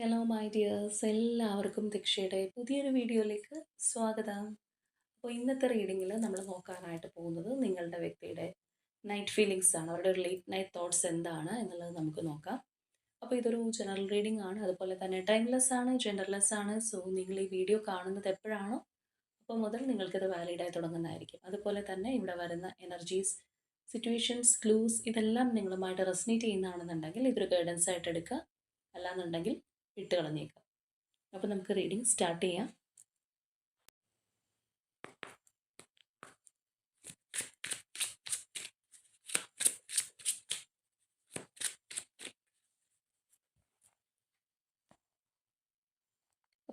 Hello my dears എല്ലാവർക്കും ദീക്ഷയുടെ പുതിയൊരു വീഡിയോയിലേക്ക് സ്വാഗതം അപ്പോൾ ഇന്നത്തെ റീഡിങ്ങിൽ നമ്മൾ നോക്കാനായിട്ട് പോകുന്നത് നിങ്ങളുടെ വ്യക്തിയുടെ നൈറ്റ് ഫീലിങ്സ് ആണ് അവരുടെ ഒരു ലേറ്റ് നൈറ്റ് തോട്ട്സ് എന്താണ് എന്നുള്ളത് നമുക്ക് നോക്കാം അപ്പോൾ ഇതൊരു ജനറൽ റീഡിംഗ് ആണ് അതുപോലെ തന്നെ ടൈംലെസ് ആണ് ജെൻഡർലെസ് ആണ് സോ നിങ്ങൾ ഈ വീഡിയോ കാണുന്നത് എപ്പോഴാണോ അപ്പോൾ മുതൽ നിങ്ങൾക്കിത് വാലിഡായി തുടങ്ങുന്നതായിരിക്കും അതുപോലെ തന്നെ ഇവിടെ വരുന്ന എനർജീസ് സിറ്റുവേഷൻസ് ക്ലൂസ് ഇതെല്ലാം നിങ്ങളുമായിട്ട് റെസ്നേറ്റ് ചെയ്യുന്നതാണെന്നുണ്ടെങ്കിൽ ഇതൊരു ഗൈഡൻസ് ആയിട്ട് എടുക്കുക അല്ലാന്നുണ്ടെങ്കിൽ ഇട്ട് കളഞ്ഞേക്കാം അപ്പോൾ നമുക്ക് റീഡിങ് സ്റ്റാർട്ട് ചെയ്യാം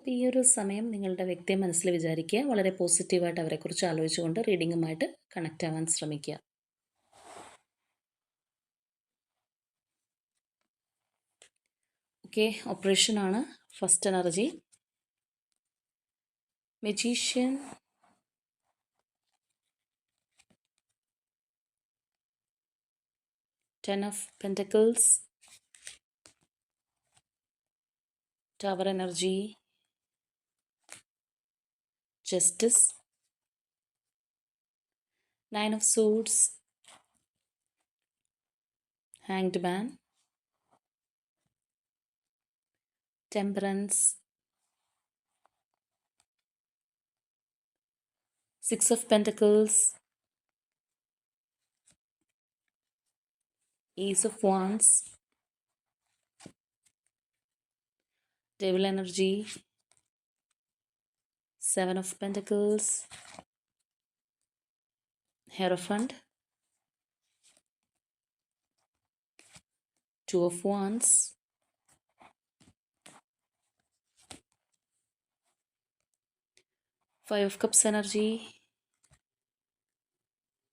അപ്പോൾ ഈ ഒരു സമയം നിങ്ങളുടെ വ്യക്തിയെ മനസ്സിൽ വിചാരിക്കുക വളരെ പോസിറ്റീവായിട്ട് അവരെക്കുറിച്ച് ആലോചിച്ചുകൊണ്ട് റീഡിങ്ങുമായിട്ട് കണക്റ്റ് ആവാൻ ശ്രമിക്കുക Okay, operation on first energy. Magician. Ten of Pentacles. Tower energy. Justice. Nine of Swords. Hanged Man. temperance. Six of Pentacles. Ace of Wands. Devil Energy. Seven of Pentacles. Hierophant. Two of Wands. Five of cups energy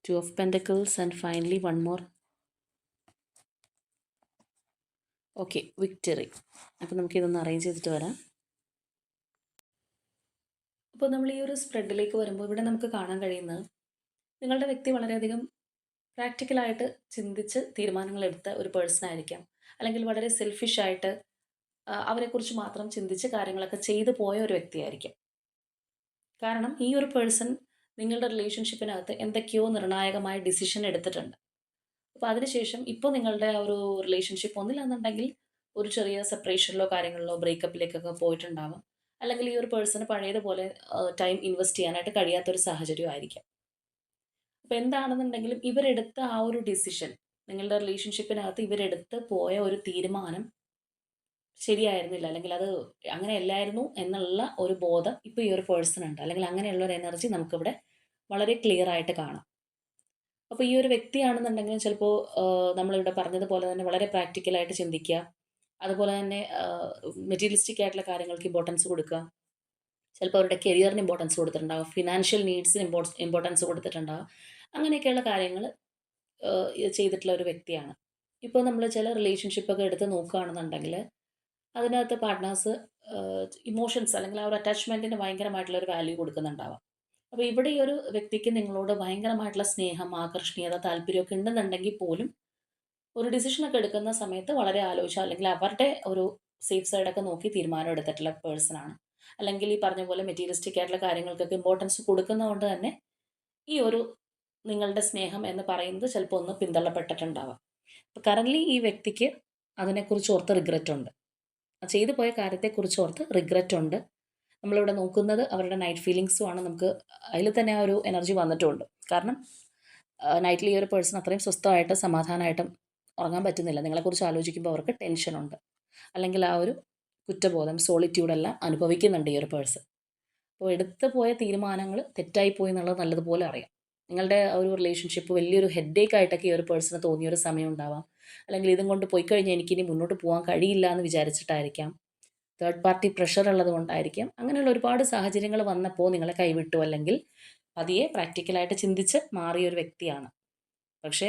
two of pentacles and finally one more okay victory അപ്പോൾ ഇതൊന്ന് arrange ചെയ്തിട്ട് വരാം അപ്പോൾ നമ്മൾ ഈ ഒരു സ്പ്രെഡിലേക്ക് വരുമ്പോൾ ഇവിടെ നമുക്ക് കാണാൻ കഴിയുന്നത് നിങ്ങളുടെ വ്യക്തി വളരെയധികം പ്രാക്ടിക്കലായിട്ട് ചിന്തിച്ച് തീരുമാനങ്ങൾ എടുത്ത ഒരു പേഴ്സൺ ആയിരിക്കാം അല്ലെങ്കിൽ വളരെ സെൽഫിഷായിട്ട് അവരെക്കുറിച്ച് മാത്രം ചിന്തിച്ച് കാര്യങ്ങളൊക്കെ ചെയ്തു പോയ ഒരു വ്യക്തിയായിരിക്കാം കാരണം ഈ ഒരു പേഴ്സൺ നിങ്ങളുടെ റിലേഷൻഷിപ്പിനകത്ത് എന്തൊക്കെയോ നിർണായകമായ ഡിസിഷൻ എടുത്തിട്ടുണ്ട് അപ്പോൾ അതിനുശേഷം ഇപ്പോൾ നിങ്ങളുടെ ആ ഒരു റിലേഷൻഷിപ്പ് ഒന്നില്ലാന്നുണ്ടെങ്കിൽ ഒരു ചെറിയ സെപ്പറേഷനിലോ കാര്യങ്ങളിലോ ബ്രേക്കപ്പിലേക്കൊക്കെ പോയിട്ടുണ്ടാവാം അല്ലെങ്കിൽ ഈ ഒരു പേഴ്സണ് പഴയതുപോലെ ടൈം ഇൻവെസ്റ്റ് ചെയ്യാനായിട്ട് കഴിയാത്തൊരു സാഹചര്യം ആയിരിക്കാം അപ്പോൾ എന്താണെന്നുണ്ടെങ്കിലും ഇവരെടുത്ത ആ ഒരു ഡിസിഷൻ നിങ്ങളുടെ റിലേഷൻഷിപ്പിനകത്ത് ഇവരെടുത്ത് പോയ ഒരു തീരുമാനം ശരിയായിരുന്നില്ല അല്ലെങ്കിൽ അത് അങ്ങനെ അല്ലായിരുന്നു എന്നുള്ള ഒരു ബോധം ഇപ്പോൾ ഈ ഒരു പേഴ്സണുണ്ട് അല്ലെങ്കിൽ അങ്ങനെയുള്ള ഒരു എനർജി നമുക്കിവിടെ വളരെ ക്ലിയർ ആയിട്ട് കാണാം അപ്പോൾ ഈ ഒരു വ്യക്തിയാണെന്നുണ്ടെങ്കിലും ചിലപ്പോൾ നമ്മളിവിടെ പറഞ്ഞതുപോലെ തന്നെ വളരെ പ്രാക്ടിക്കലായിട്ട് ചിന്തിക്കുക അതുപോലെ തന്നെ മെറ്റീരിയലിസ്റ്റിക് ആയിട്ടുള്ള കാര്യങ്ങൾക്ക് ഇമ്പോർട്ടൻസ് കൊടുക്കുക ചിലപ്പോൾ അവരുടെ കരിയറിന് ഇമ്പോർട്ടൻസ് കൊടുത്തിട്ടുണ്ടാകും ഫിനാൻഷ്യൽ നീഡ്സിന് ഇമ്പോർട്ടൻസ് ഇമ്പോർട്ടൻസ് കൊടുത്തിട്ടുണ്ടാകും അങ്ങനെയൊക്കെയുള്ള കാര്യങ്ങൾ ചെയ്തിട്ടുള്ള ഒരു വ്യക്തിയാണ് ഇപ്പോൾ നമ്മൾ ചില റിലേഷൻഷിപ്പൊക്കെ എടുത്ത് നോക്കുകയാണെന്നുണ്ടെങ്കിൽ അതിനകത്ത് പാർട്ട്നേഴ്സ് ഇമോഷൻസ് അല്ലെങ്കിൽ ആ ഒരു അറ്റാച്ച്മെൻറ്റിന് ഭയങ്കരമായിട്ടുള്ള ഒരു വാല്യൂ കൊടുക്കുന്നുണ്ടാവാം അപ്പോൾ ഇവിടെ ഈ ഒരു വ്യക്തിക്ക് നിങ്ങളോട് ഭയങ്കരമായിട്ടുള്ള സ്നേഹം ആകർഷണീയത താല്പര്യമൊക്കെ ഉണ്ടെന്നുണ്ടെങ്കിൽ പോലും ഒരു ഡിസിഷനൊക്കെ എടുക്കുന്ന സമയത്ത് വളരെ ആലോചിച്ച അല്ലെങ്കിൽ അവരുടെ ഒരു സേഫ് സൈഡൊക്കെ നോക്കി തീരുമാനം എടുത്തിട്ടുള്ള പേഴ്സണാണ് അല്ലെങ്കിൽ ഈ പറഞ്ഞ പോലെ മെറ്റീരിയലിസ്റ്റിക് ആയിട്ടുള്ള കാര്യങ്ങൾക്കൊക്കെ ഇമ്പോർട്ടൻസ് കൊടുക്കുന്നതുകൊണ്ട് തന്നെ ഈ ഒരു നിങ്ങളുടെ സ്നേഹം എന്ന് പറയുന്നത് ചിലപ്പോൾ ഒന്ന് പിന്തള്ളപ്പെട്ടിട്ടുണ്ടാവാം അപ്പോൾ കറൻ്റ്ലി ഈ വ്യക്തിക്ക് അതിനെക്കുറിച്ച് ഓർത്ത് റിഗ്രറ്റ് ഉണ്ട് ചെയ്തു പോയ കാര്യത്തെക്കുറിച്ച് ഓർത്ത് റിഗ്രറ്റ് ഉണ്ട് നമ്മളിവിടെ നോക്കുന്നത് അവരുടെ നൈറ്റ് ഫീലിങ്സുമാണ് നമുക്ക് അതിൽ തന്നെ ആ ഒരു എനർജി വന്നിട്ടുണ്ട് കാരണം നൈറ്റിൽ ഈ ഒരു പേഴ്സൺ അത്രയും സ്വസ്ഥമായിട്ട് സമാധാനമായിട്ടും ഉറങ്ങാൻ പറ്റുന്നില്ല നിങ്ങളെക്കുറിച്ച് ആലോചിക്കുമ്പോൾ അവർക്ക് ടെൻഷനുണ്ട് അല്ലെങ്കിൽ ആ ഒരു കുറ്റബോധം സോളിറ്റ്യൂഡെല്ലാം അനുഭവിക്കുന്നുണ്ട് ഈ ഒരു പേഴ്സൺ അപ്പോൾ എടുത്തു പോയ തീരുമാനങ്ങൾ തെറ്റായി എന്നുള്ളത് നല്ലതുപോലെ അറിയാം നിങ്ങളുടെ ഒരു റിലേഷൻഷിപ്പ് വലിയൊരു ഹെഡ് ആയിട്ടൊക്കെ ഈ ഒരു പേഴ്സണ് തോന്നിയൊരു സമയം ഉണ്ടാവാം അല്ലെങ്കിൽ ഇതും കൊണ്ട് പോയി കഴിഞ്ഞാൽ എനിക്കിനി മുന്നോട്ട് പോകാൻ കഴിയില്ല എന്ന് വിചാരിച്ചിട്ടായിരിക്കാം തേർഡ് പാർട്ടി പ്രഷർ ഉള്ളത് കൊണ്ടായിരിക്കാം അങ്ങനെയുള്ള ഒരുപാട് സാഹചര്യങ്ങൾ വന്നപ്പോൾ നിങ്ങളെ കൈവിട്ടു അല്ലെങ്കിൽ പതിയെ പ്രാക്ടിക്കലായിട്ട് ചിന്തിച്ച് മാറിയ ഒരു വ്യക്തിയാണ് പക്ഷേ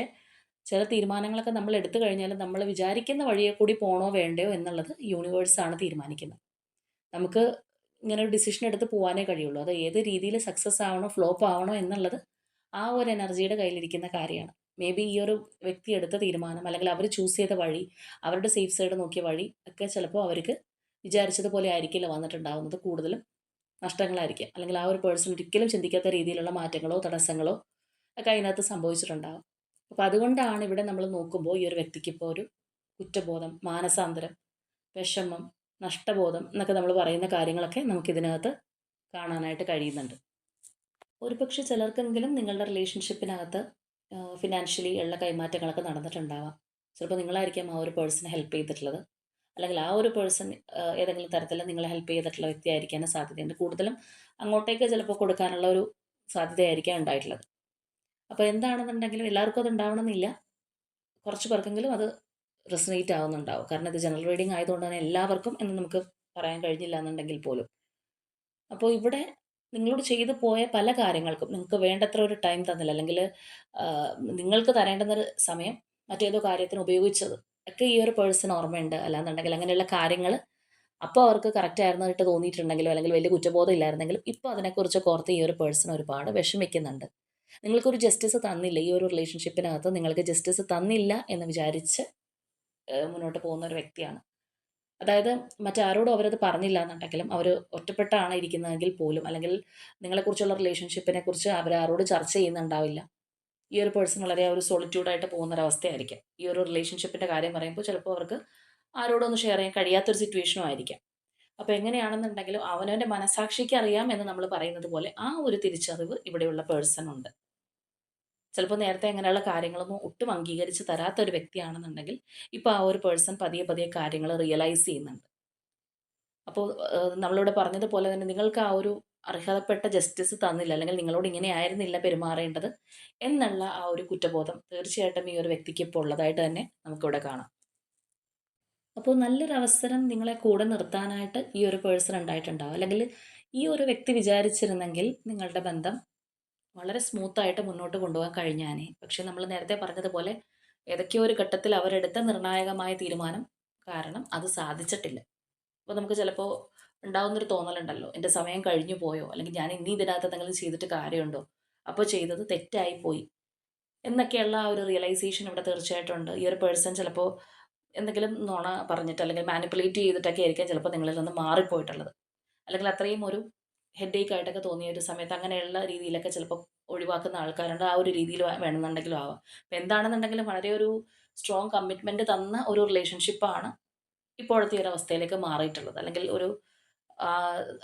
ചില തീരുമാനങ്ങളൊക്കെ നമ്മൾ എടുത്തു കഴിഞ്ഞാൽ നമ്മൾ വിചാരിക്കുന്ന വഴിയെ കൂടി പോണോ വേണ്ടയോ എന്നുള്ളത് യൂണിവേഴ്സാണ് തീരുമാനിക്കുന്നത് നമുക്ക് ഇങ്ങനെ ഒരു ഡിസിഷൻ എടുത്ത് പോകാനേ കഴിയുള്ളൂ അത് ഏത് രീതിയിൽ സക്സസ് ആവണോ ഫ്ലോപ്പ് ആവണോ എന്നുള്ളത് ആ ഒരു എനർജിയുടെ കയ്യിലിരിക്കുന്ന കാര്യമാണ് മേ ബി ഈ ഒരു വ്യക്തി എടുത്ത തീരുമാനം അല്ലെങ്കിൽ അവർ ചൂസ് ചെയ്ത വഴി അവരുടെ സേഫ് സൈഡ് നോക്കിയ വഴി ഒക്കെ ചിലപ്പോൾ അവർക്ക് വിചാരിച്ചതുപോലെ ആയിരിക്കില്ല വന്നിട്ടുണ്ടാകുന്നത് കൂടുതലും നഷ്ടങ്ങളായിരിക്കാം അല്ലെങ്കിൽ ആ ഒരു പേഴ്സൺ ഒരിക്കലും ചിന്തിക്കാത്ത രീതിയിലുള്ള മാറ്റങ്ങളോ തടസ്സങ്ങളോ ഒക്കെ അതിനകത്ത് സംഭവിച്ചിട്ടുണ്ടാകും അപ്പോൾ അതുകൊണ്ടാണ് ഇവിടെ നമ്മൾ നോക്കുമ്പോൾ ഈ ഒരു വ്യക്തിക്ക് ഇപ്പോൾ ഒരു കുറ്റബോധം മാനസാന്തരം വിഷമം നഷ്ടബോധം എന്നൊക്കെ നമ്മൾ പറയുന്ന കാര്യങ്ങളൊക്കെ നമുക്ക് ഇതിനകത്ത് കാണാനായിട്ട് കഴിയുന്നുണ്ട് ഒരുപക്ഷെ ചിലർക്കെങ്കിലും നിങ്ങളുടെ റിലേഷൻഷിപ്പിനകത്ത് ഫിനാൻഷ്യലി ഉള്ള കൈമാറ്റങ്ങളൊക്കെ നടന്നിട്ടുണ്ടാവാം ചിലപ്പോൾ നിങ്ങളായിരിക്കാം ആ ഒരു പേഴ്സണെ ഹെൽപ്പ് ചെയ്തിട്ടുള്ളത് അല്ലെങ്കിൽ ആ ഒരു പേഴ്സൺ ഏതെങ്കിലും തരത്തിൽ നിങ്ങളെ ഹെൽപ്പ് ചെയ്തിട്ടുള്ള വ്യക്തിയായിരിക്കാനും സാധ്യതയുണ്ട് കൂടുതലും അങ്ങോട്ടേക്ക് ചിലപ്പോൾ കൊടുക്കാനുള്ള ഒരു സാധ്യതയായിരിക്കാം ഉണ്ടായിട്ടുള്ളത് അപ്പോൾ എന്താണെന്നുണ്ടെങ്കിലും എല്ലാവർക്കും അത് ഉണ്ടാവണമെന്നില്ല കുറച്ച് പേർക്കെങ്കിലും അത് റെസനേറ്റ് ആവുന്നുണ്ടാവും കാരണം ഇത് ജനറൽ റീഡിംഗ് ആയതുകൊണ്ട് തന്നെ എല്ലാവർക്കും എന്ന് നമുക്ക് പറയാൻ കഴിഞ്ഞില്ല എന്നുണ്ടെങ്കിൽ പോലും അപ്പോൾ ഇവിടെ നിങ്ങളോട് ചെയ്തു പോയ പല കാര്യങ്ങൾക്കും നിങ്ങൾക്ക് വേണ്ടത്ര ഒരു ടൈം തന്നില്ല അല്ലെങ്കിൽ നിങ്ങൾക്ക് തരേണ്ടുന്നൊരു സമയം മറ്റേതോ കാര്യത്തിന് ഉപയോഗിച്ചത് ഒക്കെ ഈ ഒരു പേഴ്സൺ ഓർമ്മയുണ്ട് അല്ലാന്നുണ്ടെങ്കിൽ അങ്ങനെയുള്ള കാര്യങ്ങൾ അപ്പോൾ അവർക്ക് കറക്റ്റ് ആയിരുന്നിട്ട് തോന്നിയിട്ടുണ്ടെങ്കിലും അല്ലെങ്കിൽ വലിയ കുറ്റബോധം ഇല്ലായിരുന്നെങ്കിലും ഇപ്പോൾ അതിനെക്കുറിച്ച് ഓർത്ത് ഈ ഒരു പേഴ്സൺ ഒരുപാട് വിഷമിക്കുന്നുണ്ട് നിങ്ങൾക്കൊരു ജസ്റ്റിസ് തന്നില്ല ഈ ഒരു റിലേഷൻഷിപ്പിനകത്ത് നിങ്ങൾക്ക് ജസ്റ്റിസ് തന്നില്ല എന്ന് വിചാരിച്ച് മുന്നോട്ട് പോകുന്ന ഒരു വ്യക്തിയാണ് അതായത് മറ്റാരോടും അവരത് പറഞ്ഞില്ല എന്നുണ്ടെങ്കിലും അവർ ഒറ്റപ്പെട്ടാണ് ഇരിക്കുന്നതെങ്കിൽ പോലും അല്ലെങ്കിൽ നിങ്ങളെക്കുറിച്ചുള്ള റിലേഷൻഷിപ്പിനെ കുറിച്ച് അവരാരോട് ചർച്ച ചെയ്യുന്നുണ്ടാവില്ല ഈ ഒരു പേഴ്സൺ വളരെ ഒരു സോളിറ്റ്യൂഡായിട്ട് പോകുന്നൊരവസ്ഥയായിരിക്കാം ഈ ഒരു റിലേഷൻഷിപ്പിൻ്റെ കാര്യം പറയുമ്പോൾ ചിലപ്പോൾ അവർക്ക് ആരോടൊന്നും ഷെയർ ചെയ്യാൻ കഴിയാത്തൊരു സിറ്റുവേഷനും ആയിരിക്കാം അപ്പോൾ എങ്ങനെയാണെന്നുണ്ടെങ്കിലും അവനവൻ്റെ മനസാക്ഷിക്ക് അറിയാം എന്ന് നമ്മൾ പറയുന്നത് പോലെ ആ ഒരു തിരിച്ചറിവ് ഇവിടെയുള്ള പേഴ്സൺ ഉണ്ട് ചിലപ്പോൾ നേരത്തെ അങ്ങനെയുള്ള കാര്യങ്ങളൊന്നും ഒട്ടും അംഗീകരിച്ച് തരാത്ത ഒരു വ്യക്തിയാണെന്നുണ്ടെങ്കിൽ ഇപ്പോൾ ആ ഒരു പേഴ്സൺ പതിയെ പതിയെ കാര്യങ്ങൾ റിയലൈസ് ചെയ്യുന്നുണ്ട് അപ്പോൾ നമ്മളിവിടെ പറഞ്ഞതുപോലെ തന്നെ നിങ്ങൾക്ക് ആ ഒരു അർഹതപ്പെട്ട ജസ്റ്റിസ് തന്നില്ല അല്ലെങ്കിൽ നിങ്ങളോട് ഇങ്ങനെ ആയിരുന്നില്ല പെരുമാറേണ്ടത് എന്നുള്ള ആ ഒരു കുറ്റബോധം തീർച്ചയായിട്ടും ഈ ഒരു വ്യക്തിക്ക് ഇപ്പോൾ ഉള്ളതായിട്ട് തന്നെ നമുക്കിവിടെ കാണാം അപ്പോൾ നല്ലൊരു അവസരം നിങ്ങളെ കൂടെ നിർത്താനായിട്ട് ഈ ഒരു പേഴ്സൺ ഉണ്ടായിട്ടുണ്ടാവും അല്ലെങ്കിൽ ഈ ഒരു വ്യക്തി വിചാരിച്ചിരുന്നെങ്കിൽ നിങ്ങളുടെ ബന്ധം വളരെ സ്മൂത്തായിട്ട് മുന്നോട്ട് കൊണ്ടുപോകാൻ കഴിഞ്ഞാനെ പക്ഷേ നമ്മൾ നേരത്തെ പറഞ്ഞതുപോലെ ഏതൊക്കെയോ ഒരു ഘട്ടത്തിൽ അവരെടുത്ത നിർണായകമായ തീരുമാനം കാരണം അത് സാധിച്ചിട്ടില്ല അപ്പോൾ നമുക്ക് ചിലപ്പോൾ ഉണ്ടാവുന്നൊരു തോന്നലുണ്ടല്ലോ എൻ്റെ സമയം കഴിഞ്ഞു പോയോ അല്ലെങ്കിൽ ഞാൻ ഇനി ഇതിനകത്ത് എന്തെങ്കിലും ചെയ്തിട്ട് കാര്യമുണ്ടോ അപ്പോൾ ചെയ്തത് തെറ്റായി പോയി എന്നൊക്കെയുള്ള ആ ഒരു റിയലൈസേഷൻ ഇവിടെ തീർച്ചയായിട്ടും ഉണ്ട് ഈ ഒരു പേഴ്സൺ ചിലപ്പോൾ എന്തെങ്കിലും നുണ പറഞ്ഞിട്ട് അല്ലെങ്കിൽ മാനിപ്പുലേറ്റ് ചെയ്തിട്ടൊക്കെ ആയിരിക്കാം ചിലപ്പോൾ നിങ്ങളിൽ നിന്ന് മാറിപ്പോയിട്ടുള്ളത് അല്ലെങ്കിൽ അത്രയും ഒരു ഏക്ക് ആയിട്ടൊക്കെ തോന്നിയ ഒരു സമയത്ത് അങ്ങനെയുള്ള രീതിയിലൊക്കെ ചിലപ്പോൾ ഒഴിവാക്കുന്ന ആൾക്കാരുണ്ട് ആ ഒരു രീതിയിൽ വേണമെന്നുണ്ടെങ്കിലും ആവാം അപ്പം എന്താണെന്നുണ്ടെങ്കിലും വളരെ ഒരു സ്ട്രോങ് കമ്മിറ്റ്മെൻറ്റ് തന്ന ഒരു റിലേഷൻഷിപ്പാണ് ഇപ്പോഴത്തെ ഒരു അവസ്ഥയിലേക്ക് മാറിയിട്ടുള്ളത് അല്ലെങ്കിൽ ഒരു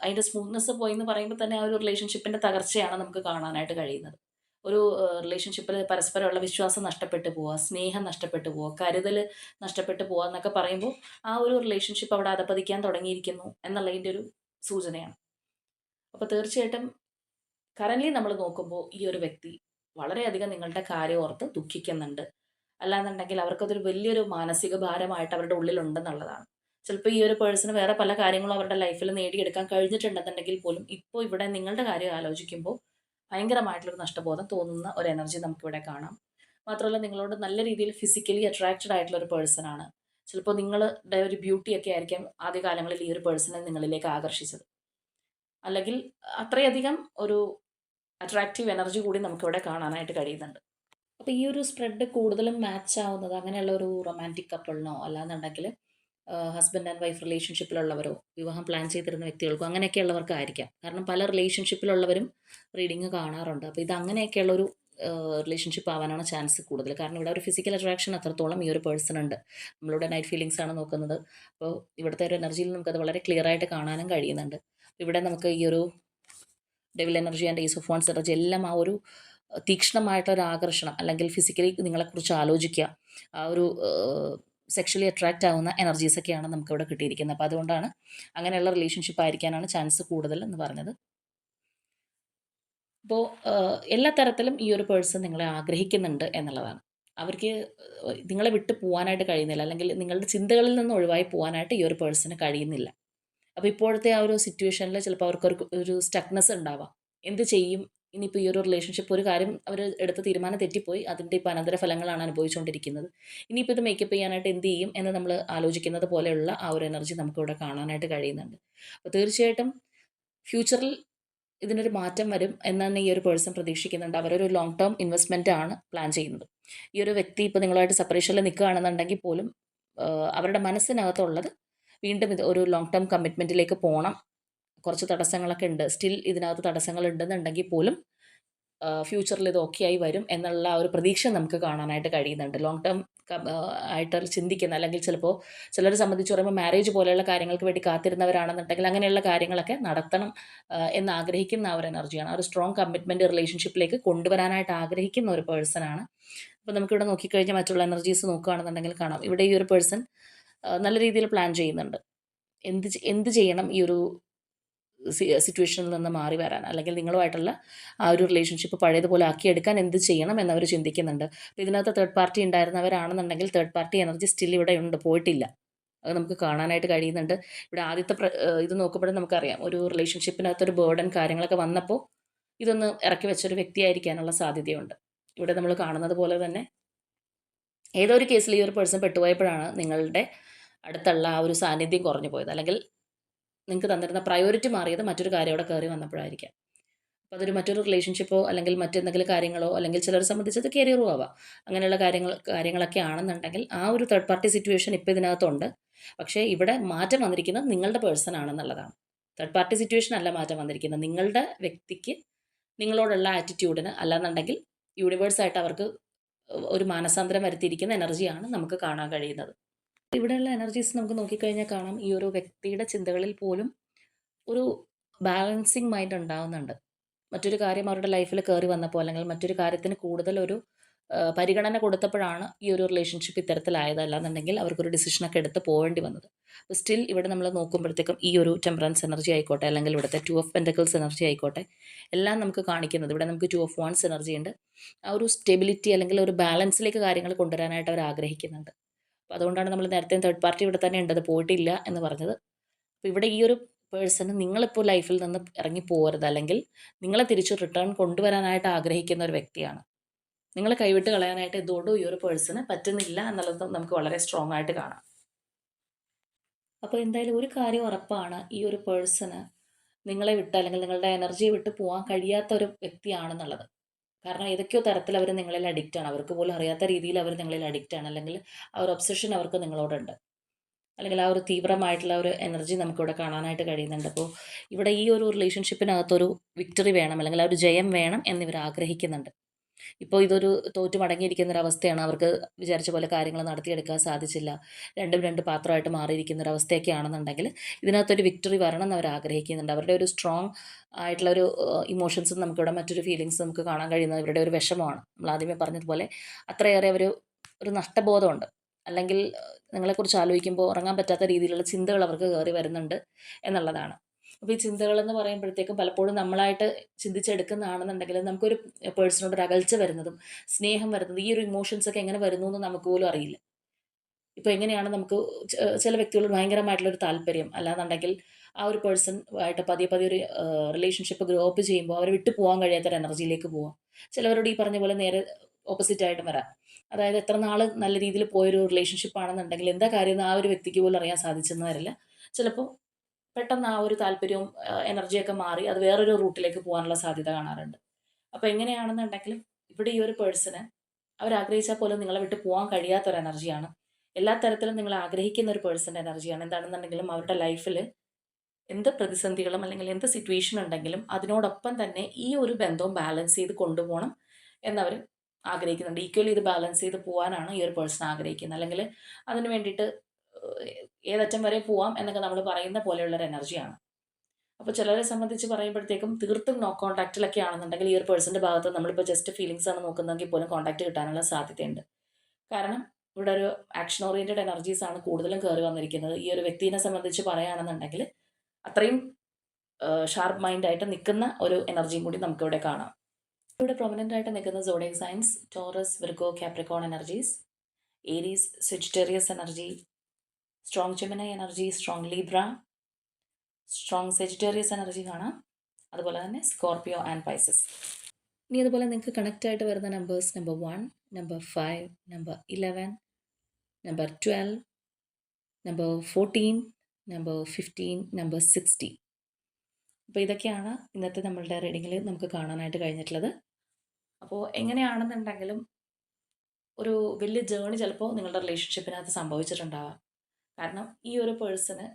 അതിൻ്റെ സ്മൂത്ത്നെസ് പോയി എന്ന് പറയുമ്പോൾ തന്നെ ആ ഒരു റിലേഷൻഷിപ്പിൻ്റെ തകർച്ചയാണ് നമുക്ക് കാണാനായിട്ട് കഴിയുന്നത് ഒരു റിലേഷൻഷിപ്പിൽ പരസ്പരമുള്ള വിശ്വാസം നഷ്ടപ്പെട്ടു പോവുക സ്നേഹം നഷ്ടപ്പെട്ടു പോവുക കരുതൽ നഷ്ടപ്പെട്ടു പോവുക എന്നൊക്കെ പറയുമ്പോൾ ആ ഒരു റിലേഷൻഷിപ്പ് അവിടെ അധപ്പതിക്കാൻ തുടങ്ങിയിരിക്കുന്നു എന്നുള്ളതിൻ്റെ ഒരു സൂചനയാണ് അപ്പോൾ തീർച്ചയായിട്ടും കറൻ്റ്ലി നമ്മൾ നോക്കുമ്പോൾ ഈ ഒരു വ്യക്തി വളരെയധികം നിങ്ങളുടെ കാര്യം ഓർത്ത് ദുഃഖിക്കുന്നുണ്ട് അല്ലാന്നുണ്ടെങ്കിൽ അവർക്കതൊരു വലിയൊരു മാനസിക ഭാരമായിട്ട് അവരുടെ ഉള്ളിലുണ്ടെന്നുള്ളതാണ് ചിലപ്പോൾ ഈ ഒരു പേഴ്സണ് വേറെ പല കാര്യങ്ങളും അവരുടെ ലൈഫിൽ നേടിയെടുക്കാൻ കഴിഞ്ഞിട്ടുണ്ടെന്നുണ്ടെങ്കിൽ പോലും ഇപ്പോൾ ഇവിടെ നിങ്ങളുടെ കാര്യം ആലോചിക്കുമ്പോൾ ഭയങ്കരമായിട്ടുള്ളൊരു നഷ്ടബോധം തോന്നുന്ന ഒരു എനർജി നമുക്കിവിടെ കാണാം മാത്രമല്ല നിങ്ങളോട് നല്ല രീതിയിൽ ഫിസിക്കലി അട്രാക്റ്റഡ് ആയിട്ടുള്ള ഒരു പേഴ്സണാണ് ചിലപ്പോൾ നിങ്ങളുടെ ഒരു ബ്യൂട്ടിയൊക്കെ ആയിരിക്കാം ആദ്യകാലങ്ങളിൽ ഈ ഒരു പേഴ്സണെ നിങ്ങളിലേക്ക് ആകർഷിച്ചത് അല്ലെങ്കിൽ അത്രയധികം ഒരു അട്രാക്റ്റീവ് എനർജി കൂടി നമുക്കിവിടെ കാണാനായിട്ട് കഴിയുന്നുണ്ട് അപ്പോൾ ഈ ഒരു സ്പ്രെഡ് കൂടുതലും മാച്ച് ആവുന്നത് അങ്ങനെയുള്ള ഒരു റൊമാൻറ്റിക് കപ്പിളിനോ അല്ലാന്നുണ്ടെങ്കിൽ ഹസ്ബൻഡ് ആൻഡ് വൈഫ് റിലേഷൻഷിപ്പിലുള്ളവരോ വിവാഹം പ്ലാൻ ചെയ്തിരുന്ന വ്യക്തികൾക്കോ അങ്ങനെയൊക്കെയുള്ളവർക്കായിരിക്കാം കാരണം പല റിലേഷൻഷിപ്പിലുള്ളവരും റീഡിങ് കാണാറുണ്ട് അപ്പോൾ ഇത് അങ്ങനെയൊക്കെയുള്ളൊരു റിലേഷൻഷിപ്പ് ആവാനാണ് ചാൻസ് കൂടുതൽ കാരണം ഇവിടെ ഒരു ഫിസിക്കൽ അട്രാക്ഷൻ അത്രത്തോളം ഈ ഒരു പേഴ്സൺ ഉണ്ട് നമ്മളിവിടെ നൈറ്റ് ഫീലിങ്സ് ആണ് നോക്കുന്നത് അപ്പോൾ ഇവിടുത്തെ ഒരു എനർജിയിൽ നമുക്കത് വളരെ ക്ലിയർ ആയിട്ട് കാണാനും കഴിയുന്നുണ്ട് ഇവിടെ നമുക്ക് ഈ ഒരു devil energy and ace of phones energy എല്ലാം ആ ഒരു തീക്ഷ്ണമായിട്ടൊരു ആകർഷണം അല്ലെങ്കിൽ ഫിസിക്കലി നിങ്ങളെക്കുറിച്ച് ആലോചിക്കുക ആ ഒരു സെക്ഷലി അട്രാക്റ്റ് ആവുന്ന എനർജീസൊക്കെയാണ് നമുക്കിവിടെ കിട്ടിയിരിക്കുന്നത് അപ്പോൾ അതുകൊണ്ടാണ് അങ്ങനെയുള്ള റിലേഷൻഷിപ്പ് ആയിരിക്കാനാണ് ചാൻസ് കൂടുതൽ എന്ന് പറഞ്ഞത് അപ്പോൾ എല്ലാ തരത്തിലും ഈ ഒരു പേഴ്സൺ നിങ്ങളെ ആഗ്രഹിക്കുന്നുണ്ട് എന്നുള്ളതാണ് അവർക്ക് നിങ്ങളെ വിട്ട് പോകാനായിട്ട് കഴിയുന്നില്ല അല്ലെങ്കിൽ നിങ്ങളുടെ ചിന്തകളിൽ നിന്ന് ഒഴിവായി പോകാനായിട്ട് ഈ ഒരു പേഴ്സന് കഴിയുന്നില്ല അപ്പോൾ ഇപ്പോഴത്തെ ആ ഒരു സിറ്റുവേഷനിൽ ചിലപ്പോൾ അവർക്കൊരു ഒരു സ്റ്റക്നെസ് ഉണ്ടാവാം എന്ത് ചെയ്യും ഇനിയിപ്പോൾ ഈ ഒരു റിലേഷൻഷിപ്പ് ഒരു കാര്യം അവർ എടുത്ത തീരുമാനം തെറ്റിപ്പോയി അതിൻ്റെ ഇപ്പോൾ അനന്തരഫലങ്ങളാണ് അനുഭവിച്ചുകൊണ്ടിരിക്കുന്നത് ഇനിയിപ്പോൾ ഇത് മേക്കപ്പ് ചെയ്യാനായിട്ട് എന്ത് ചെയ്യും എന്ന് നമ്മൾ ആലോചിക്കുന്നത് പോലെയുള്ള ആ ഒരു എനർജി നമുക്കിവിടെ കാണാനായിട്ട് കഴിയുന്നുണ്ട് അപ്പോൾ തീർച്ചയായിട്ടും ഫ്യൂച്ചറിൽ ഇതിനൊരു മാറ്റം വരും എന്നാണ് ഈ ഒരു പേഴ്സൺ പ്രതീക്ഷിക്കുന്നുണ്ട് അവരൊരു ലോങ് ടേം ഇൻവെസ്റ്റ്മെൻ്റ് ആണ് പ്ലാൻ ചെയ്യുന്നത് ഈ ഒരു വ്യക്തി ഇപ്പോൾ നിങ്ങളായിട്ട് സെപ്പറേഷനിൽ നിൽക്കുകയാണെന്നുണ്ടെങ്കിൽ പോലും അവരുടെ മനസ്സിനകത്തുള്ളത് വീണ്ടും ഇത് ഒരു ലോങ് ടേം കമ്മിറ്റ്മെൻറ്റിലേക്ക് പോകണം കുറച്ച് തടസ്സങ്ങളൊക്കെ ഉണ്ട് സ്റ്റിൽ ഇതിനകത്ത് തടസ്സങ്ങൾ ഉണ്ടെന്നുണ്ടെങ്കിൽ പോലും ഫ്യൂച്ചറിൽ ഇത് ഓക്കെ ആയി വരും എന്നുള്ള ഒരു പ്രതീക്ഷ നമുക്ക് കാണാനായിട്ട് കഴിയുന്നുണ്ട് ലോങ് ടേം ആയിട്ട് ചിന്തിക്കുന്ന അല്ലെങ്കിൽ ചിലപ്പോൾ ചിലരെ സംബന്ധിച്ച് പറയുമ്പോൾ മാരേജ് പോലെയുള്ള കാര്യങ്ങൾക്ക് വേണ്ടി കാത്തിരുന്നവരാണെന്നുണ്ടെങ്കിൽ അങ്ങനെയുള്ള കാര്യങ്ങളൊക്കെ നടത്തണം എന്ന് ആഗ്രഹിക്കുന്ന ആ ഒരു എനർജിയാണ് ആ ഒരു സ്ട്രോങ് കമ്മിറ്റ്മെൻറ്റ് റിലേഷൻഷിപ്പിലേക്ക് കൊണ്ടുവരാനായിട്ട് ആഗ്രഹിക്കുന്ന ഒരു പേഴ്സണാണ് അപ്പോൾ നമുക്കിവിടെ നോക്കിക്കഴിഞ്ഞാൽ മറ്റുള്ള എനർജീസ് നോക്കുകയാണെന്നുണ്ടെങ്കിൽ കാണാം ഇവിടെ ഈ ഒരു പേഴ്സൺ നല്ല രീതിയിൽ പ്ലാൻ ചെയ്യുന്നുണ്ട് എന്ത് എന്ത് ചെയ്യണം ഈ ഒരു സിറ്റുവേഷനിൽ നിന്ന് മാറി വരാൻ അല്ലെങ്കിൽ നിങ്ങളുമായിട്ടുള്ള ആ ഒരു റിലേഷൻഷിപ്പ് പഴയതുപോലെ ആക്കിയെടുക്കാൻ എന്ത് ചെയ്യണം എന്നവർ ചിന്തിക്കുന്നുണ്ട് അപ്പോൾ ഇതിനകത്ത് തേർഡ് പാർട്ടി ഉണ്ടായിരുന്നവരാണെന്നുണ്ടെങ്കിൽ തേർഡ് പാർട്ടി എനർജി സ്റ്റിൽ ഇവിടെ ഉണ്ട് പോയിട്ടില്ല അത് നമുക്ക് കാണാനായിട്ട് കഴിയുന്നുണ്ട് ഇവിടെ ആദ്യത്തെ ഇത് നോക്കുമ്പോഴേ നമുക്കറിയാം ഒരു റിലേഷൻഷിപ്പിനകത്തൊരു ബേർഡൻ കാര്യങ്ങളൊക്കെ വന്നപ്പോൾ ഇതൊന്ന് ഇറക്കി വെച്ചൊരു വ്യക്തിയായിരിക്കാനുള്ള സാധ്യതയുണ്ട് ഇവിടെ നമ്മൾ കാണുന്നത് പോലെ തന്നെ ഏതോ ഒരു കേസിൽ ഈ ഒരു പേഴ്സൺ പെട്ടുപോയപ്പോഴാണ് നിങ്ങളുടെ അടുത്തുള്ള ആ ഒരു സാന്നിധ്യം കുറഞ്ഞു പോയത് അല്ലെങ്കിൽ നിങ്ങൾക്ക് തന്നിരുന്ന പ്രയോറിറ്റി മാറിയത് മറ്റൊരു കാര്യം അവിടെ കയറി വന്നപ്പോഴായിരിക്കാം അപ്പോൾ അതൊരു മറ്റൊരു റിലേഷൻഷിപ്പോ അല്ലെങ്കിൽ മറ്റെന്തെങ്കിലും കാര്യങ്ങളോ അല്ലെങ്കിൽ ചിലരെ സംബന്ധിച്ചത് കരിയറും ആവാം അങ്ങനെയുള്ള കാര്യങ്ങൾ കാര്യങ്ങളൊക്കെ ആണെന്നുണ്ടെങ്കിൽ ആ ഒരു തേർഡ് പാർട്ടി സിറ്റുവേഷൻ ഇപ്പം ഇതിനകത്തുണ്ട് പക്ഷേ ഇവിടെ മാറ്റം വന്നിരിക്കുന്നത് നിങ്ങളുടെ പേഴ്സൺ ആണെന്നുള്ളതാണ് തേർഡ് പാർട്ടി സിറ്റുവേഷൻ അല്ല മാറ്റം വന്നിരിക്കുന്നത് നിങ്ങളുടെ വ്യക്തിക്ക് നിങ്ങളോടുള്ള ആറ്റിറ്റ്യൂഡിന് അല്ലാന്നുണ്ടെങ്കിൽ യൂണിവേഴ്സായിട്ട് അവർക്ക് ഒരു മാനസാന്തരം വരുത്തിയിരിക്കുന്ന എനർജിയാണ് നമുക്ക് കാണാൻ കഴിയുന്നത് ഇവിടെയുള്ള എനർജീസ് നമുക്ക് നോക്കിക്കഴിഞ്ഞാൽ കാണാം ഈ ഒരു വ്യക്തിയുടെ ചിന്തകളിൽ പോലും ഒരു ബാലൻസിങ് മൈൻഡ് ഉണ്ടാവുന്നുണ്ട് മറ്റൊരു കാര്യം അവരുടെ ലൈഫിൽ കയറി വന്നപ്പോൾ അല്ലെങ്കിൽ മറ്റൊരു കാര്യത്തിന് കൂടുതൽ ഒരു പരിഗണന കൊടുത്തപ്പോഴാണ് ഈ ഒരു റിലേഷൻഷിപ്പ് ഇത്തരത്തിലായതല്ലാന്നുണ്ടെങ്കിൽ അവർക്കൊരു ഡിസിഷനൊക്കെ എടുത്ത് പോകേണ്ടി വന്നത് അപ്പോൾ സ്റ്റിൽ ഇവിടെ നമ്മൾ നോക്കുമ്പോഴത്തേക്കും ഈ ഒരു ടെമ്പറൻസ് എനർജി ആയിക്കോട്ടെ അല്ലെങ്കിൽ ഇവിടുത്തെ ടു ഓഫ് പെൻറ്റക്കിൾസ് എനർജി ആയിക്കോട്ടെ എല്ലാം നമുക്ക് കാണിക്കുന്നത് ഇവിടെ നമുക്ക് ടു ഓഫ് വൺസ് എനർജി ഉണ്ട് ആ ഒരു സ്റ്റെബിലിറ്റി അല്ലെങ്കിൽ ഒരു ബാലൻസിലേക്ക് കാര്യങ്ങൾ കൊണ്ടുവരാനായിട്ട് അവർ ആഗ്രഹിക്കുന്നുണ്ട് അപ്പോൾ അതുകൊണ്ടാണ് നമ്മൾ നേരത്തെ തേർഡ് പാർട്ടി ഇവിടെ തന്നെ ഉണ്ടത് പോയിട്ടില്ല എന്ന് പറഞ്ഞത് അപ്പോൾ ഇവിടെ ഈ ഒരു പേഴ്സണ് നിങ്ങളിപ്പോൾ ലൈഫിൽ നിന്ന് ഇറങ്ങി പോകരുത് അല്ലെങ്കിൽ നിങ്ങളെ തിരിച്ച് റിട്ടേൺ കൊണ്ടുവരാനായിട്ട് ആഗ്രഹിക്കുന്ന ഒരു വ്യക്തിയാണ് നിങ്ങൾ കൈവിട്ട് കളയാനായിട്ട് എന്തുകൊണ്ടും ഈ ഒരു പേഴ്സണ് പറ്റുന്നില്ല എന്നുള്ളത് നമുക്ക് വളരെ സ്ട്രോങ് ആയിട്ട് കാണാം അപ്പോൾ എന്തായാലും ഒരു കാര്യം ഉറപ്പാണ് ഈ ഒരു പേഴ്സണ് നിങ്ങളെ വിട്ട് അല്ലെങ്കിൽ നിങ്ങളുടെ എനർജി വിട്ട് പോകാൻ കഴിയാത്ത ഒരു വ്യക്തിയാണെന്നുള്ളത് കാരണം ഏതൊക്കെയോ തരത്തിൽ അവർ നിങ്ങളിൽ ആണ് അവർക്ക് പോലും അറിയാത്ത രീതിയിൽ അവർ നിങ്ങളിൽ ആണ് അല്ലെങ്കിൽ ആ ഒരു ഒബ്സഷൻ അവർക്ക് നിങ്ങളോടുണ്ട് അല്ലെങ്കിൽ ആ ഒരു തീവ്രമായിട്ടുള്ള ഒരു എനർജി നമുക്കിവിടെ കാണാനായിട്ട് കഴിയുന്നുണ്ട് അപ്പോൾ ഇവിടെ ഈ ഒരു റിലേഷൻഷിപ്പിനകത്തൊരു വിക്ടറി വേണം അല്ലെങ്കിൽ ആ ഒരു ജയം വേണം എന്നിവർ ആഗ്രഹിക്കുന്നുണ്ട് ഇപ്പോൾ ഇതൊരു തോറ്റു മടങ്ങിയിരിക്കുന്ന ഒരു അവസ്ഥയാണ് അവർക്ക് വിചാരിച്ച പോലെ കാര്യങ്ങൾ നടത്തിയെടുക്കാൻ സാധിച്ചില്ല രണ്ടും രണ്ട് പാത്രമായിട്ട് മാറിയിരിക്കുന്ന ഒരു അവസ്ഥയൊക്കെ ആണെന്നുണ്ടെങ്കിൽ ഇതിനകത്തൊരു വിക്ടറി വരണം എന്ന് അവർ ആഗ്രഹിക്കുന്നുണ്ട് അവരുടെ ഒരു സ്ട്രോങ് ആയിട്ടുള്ള ഒരു ഇമോഷൻസ് നമുക്കിവിടെ മറ്റൊരു ഫീലിങ്സ് നമുക്ക് കാണാൻ കഴിയുന്നത് ഇവരുടെ ഒരു വിഷമമാണ് നമ്മൾ ആദ്യമേ പറഞ്ഞതുപോലെ അത്രയേറെ ഒരു ഒരു നഷ്ടബോധമുണ്ട് അല്ലെങ്കിൽ നിങ്ങളെക്കുറിച്ച് ആലോചിക്കുമ്പോൾ ഉറങ്ങാൻ പറ്റാത്ത രീതിയിലുള്ള ചിന്തകൾ അവർക്ക് കയറി വരുന്നുണ്ട് എന്നുള്ളതാണ് അപ്പോൾ ഈ എന്ന് പറയുമ്പോഴത്തേക്കും പലപ്പോഴും നമ്മളായിട്ട് ചിന്തിച്ചെടുക്കുന്നതാണെന്നുണ്ടെങ്കിൽ നമുക്കൊരു പേഴ്സണോട് ഒരു അകൽച്ച വരുന്നതും സ്നേഹം വരുന്നതും ഈ ഒരു ഇമോഷൻസ് ഒക്കെ എങ്ങനെ വരുന്നു എന്ന് നമുക്ക് പോലും അറിയില്ല ഇപ്പോൾ എങ്ങനെയാണ് നമുക്ക് ചില വ്യക്തികളോട് ഭയങ്കരമായിട്ടുള്ളൊരു താല്പര്യം അല്ലാന്നുണ്ടെങ്കിൽ ആ ഒരു പേഴ്സൺ ആയിട്ട് പതിയെ പതിയെ ഒരു റിലേഷൻഷിപ്പ് ഗ്രോ അപ്പ് ചെയ്യുമ്പോൾ അവരെ വിട്ടു പോകാൻ കഴിയാത്തൊരു എനർജിയിലേക്ക് പോവാം ചിലവരോട് ഈ പറഞ്ഞ പോലെ നേരെ ഓപ്പോസിറ്റ് ആയിട്ട് വരാം അതായത് എത്ര നാൾ നല്ല രീതിയിൽ പോയൊരു റിലേഷൻഷിപ്പ് ആണെന്നുണ്ടെങ്കിൽ എന്താ കാര്യം ആ ഒരു വ്യക്തിക്ക് പോലും അറിയാൻ സാധിച്ചെന്ന് വരില്ല ചിലപ്പോൾ പെട്ടെന്ന് ആ ഒരു താല്പര്യവും എനർജിയൊക്കെ മാറി അത് വേറൊരു റൂട്ടിലേക്ക് പോകാനുള്ള സാധ്യത കാണാറുണ്ട് അപ്പോൾ എങ്ങനെയാണെന്നുണ്ടെങ്കിലും ഇവിടെ ഈ ഒരു പേഴ്സണ് അവരാഗ്രഹിച്ചാൽ പോലും നിങ്ങളെ വിട്ട് പോകാൻ കഴിയാത്ത ഒരു എനർജിയാണ് എല്ലാ തരത്തിലും നിങ്ങൾ ആഗ്രഹിക്കുന്ന ഒരു പേഴ്സൻ്റെ എനർജിയാണ് എന്താണെന്നുണ്ടെങ്കിലും അവരുടെ ലൈഫിൽ എന്ത് പ്രതിസന്ധികളും അല്ലെങ്കിൽ എന്ത് സിറ്റുവേഷൻ ഉണ്ടെങ്കിലും അതിനോടൊപ്പം തന്നെ ഈ ഒരു ബന്ധവും ബാലൻസ് ചെയ്ത് കൊണ്ടുപോകണം എന്നവർ ആഗ്രഹിക്കുന്നുണ്ട് ഈക്വലി ഇത് ബാലൻസ് ചെയ്ത് പോകാനാണ് ഈ ഒരു പേഴ്സൺ ആഗ്രഹിക്കുന്നത് അല്ലെങ്കിൽ അതിന് വേണ്ടിയിട്ട് ഏതറ്റം വരെ പോവാം എന്നൊക്കെ നമ്മൾ പറയുന്ന പോലെയുള്ളൊരു എനർജിയാണ് അപ്പോൾ ചിലരെ സംബന്ധിച്ച് പറയുമ്പോഴത്തേക്കും തീർത്തും നോ കോൺടാക്റ്റിലൊക്കെ ആണെന്നുണ്ടെങ്കിൽ ഈ ഒരു പേഴ്സന്റെ ഭാഗത്ത് നമ്മളിപ്പോൾ ജസ്റ്റ് ഫീലിങ്സ് ആണ് നോക്കുന്നതെങ്കിൽ പോലും കോൺടാക്റ്റ് കിട്ടാനുള്ള സാധ്യതയുണ്ട് കാരണം ഇവിടെ ഒരു ആക്ഷൻ ഓറിയന്റഡ് എനർജീസ് ആണ് കൂടുതലും കയറി വന്നിരിക്കുന്നത് ഈ ഒരു വ്യക്തിനെ സംബന്ധിച്ച് പറയുകയാണെന്നുണ്ടെങ്കിൽ അത്രയും ഷാർപ്പ് മൈൻഡായിട്ട് നിൽക്കുന്ന ഒരു എനർജിയും കൂടി നമുക്കിവിടെ കാണാം ഇവിടെ പ്രൊമനന്റ് ആയിട്ട് നിൽക്കുന്ന zodiac signs Taurus Virgo Capricorn energies Aries Sagittarius energy strong Gemini energy strong Libra strong Sagittarius energy കാണാം അതുപോലെ തന്നെ സ്കോർപിയോ ആൻഡ് പൈസസ് ഇനി അതുപോലെ നിങ്ങൾക്ക് കണക്റ്റായിട്ട് ആയിട്ട് വരുന്ന numbers number one number five number eleven number twelve number fourteen number fifteen number sixteen അപ്പോൾ ഇതൊക്കെയാണ് ഇന്നത്തെ നമ്മളുടെ റീഡിങ്ങിൽ നമുക്ക് കാണാനായിട്ട് കഴിഞ്ഞിട്ടുള്ളത് അപ്പോൾ എങ്ങനെയാണെന്നുണ്ടെങ്കിലും ഒരു വലിയ ജേണി ചിലപ്പോൾ നിങ്ങളുടെ റിലേഷൻഷിപ്പിനകത്ത് സംഭവിച്ചിട്ടുണ്ടാവാം കാരണം ഈ ഒരു പേഴ്സണ്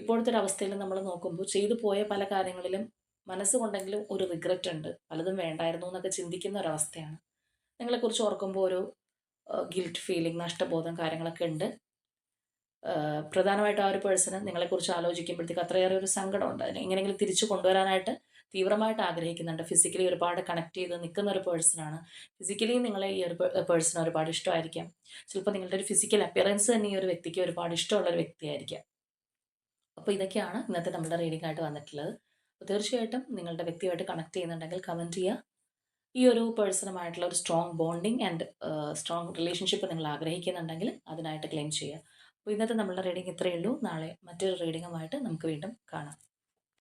ഇപ്പോഴത്തെ ഒരു അവസ്ഥയിൽ നമ്മൾ നോക്കുമ്പോൾ ചെയ്തു പോയ പല കാര്യങ്ങളിലും മനസ്സുകൊണ്ടെങ്കിലും ഒരു റിഗ്രറ്റ് ഉണ്ട് പലതും വേണ്ടായിരുന്നു എന്നൊക്കെ ചിന്തിക്കുന്ന ഒരവസ്ഥയാണ് നിങ്ങളെക്കുറിച്ച് ഓർക്കുമ്പോൾ ഒരു ഗിൽറ്റ് ഫീലിംഗ് നഷ്ടബോധം കാര്യങ്ങളൊക്കെ ഉണ്ട് പ്രധാനമായിട്ട് ആ ഒരു പേഴ്സണ് നിങ്ങളെക്കുറിച്ച് ആലോചിക്കുമ്പോഴത്തേക്ക് അത്രയേറെ ഒരു സങ്കടമുണ്ട് അതിനെ എങ്ങനെയെങ്കിലും തിരിച്ചു കൊണ്ടുവരാനായിട്ട് തീവ്രമായിട്ട് ആഗ്രഹിക്കുന്നുണ്ട് ഫിസിക്കലി ഒരുപാട് കണക്ട് ചെയ്ത് നിൽക്കുന്ന ഒരു പേഴ്സണാണ് ഫിസിക്കലി നിങ്ങളെ ഈ ഒരു പേഴ്സൺ ഒരുപാട് ഇഷ്ടമായിരിക്കാം ചിലപ്പോൾ നിങ്ങളുടെ ഒരു ഫിസിക്കൽ അപ്പിയറൻസ് തന്നെ ഈ ഒരു വ്യക്തിക്ക് ഒരുപാട് ഇഷ്ടമുള്ള ഒരു വ്യക്തിയായിരിക്കാം അപ്പോൾ ഇതൊക്കെയാണ് ഇന്നത്തെ നമ്മുടെ റീഡിംഗ് ആയിട്ട് വന്നിട്ടുള്ളത് അപ്പോൾ തീർച്ചയായിട്ടും നിങ്ങളുടെ വ്യക്തിയുമായിട്ട് കണക്ട് ചെയ്യുന്നുണ്ടെങ്കിൽ കമൻറ്റ് ചെയ്യുക ഈ ഒരു പേഴ്സണുമായിട്ടുള്ള ഒരു strong bonding and strong relationship നിങ്ങൾ ആഗ്രഹിക്കുന്നുണ്ടെങ്കിൽ അതിനായിട്ട് ക്ലെയിം ചെയ്യുക അപ്പോൾ ഇന്നത്തെ നമ്മുടെ റീഡിംഗ് ഇത്രയേ ഉള്ളൂ നാളെ മറ്റൊരു റീഡിങ്ങുമായിട്ട് നമുക്ക് വീണ്ടും കാണാം